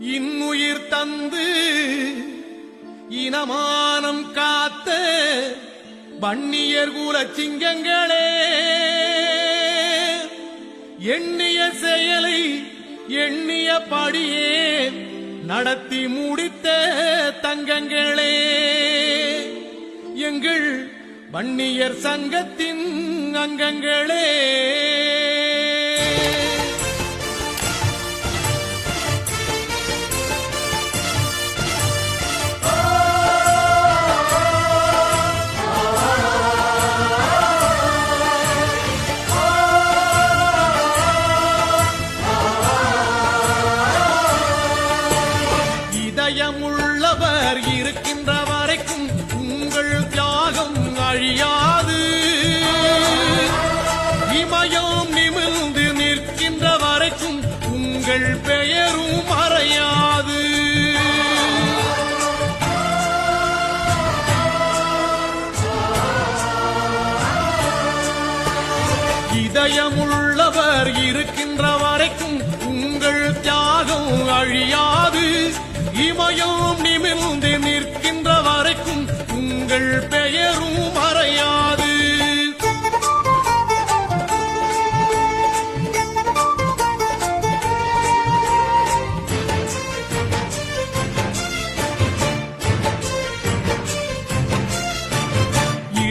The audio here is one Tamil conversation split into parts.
இன்னுயிர் தந்து இனமானம் காத்த வன்னியர் கூல சிங்கங்களே எண்ணிய செயலை எண்ணிய படியே நடத்தி முடித்த தங்கங்களே. எங்கள் வன்னியர் சங்கத்தின் அங்கங்களே. உள்ளவர் இருக்கின்ற வரைக்கும் உங்கள் தியாகம் அழியாது. இமயம் நிமிர்ந்து நிற்கின்ற வரைக்கும் உங்கள் பெயரும் மறையாது. இதயமுள்ளவர் இருக்கின்றவர் இமயம் நிமிர்ந்து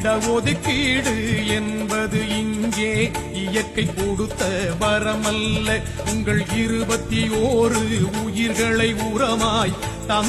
இடஒதுக்கீடு என்பது இங்கே இயற்கை கொடுத்த வரமல்ல. உங்கள் இருபத்தி ஓரு உயிர்களை உரமாய் தம்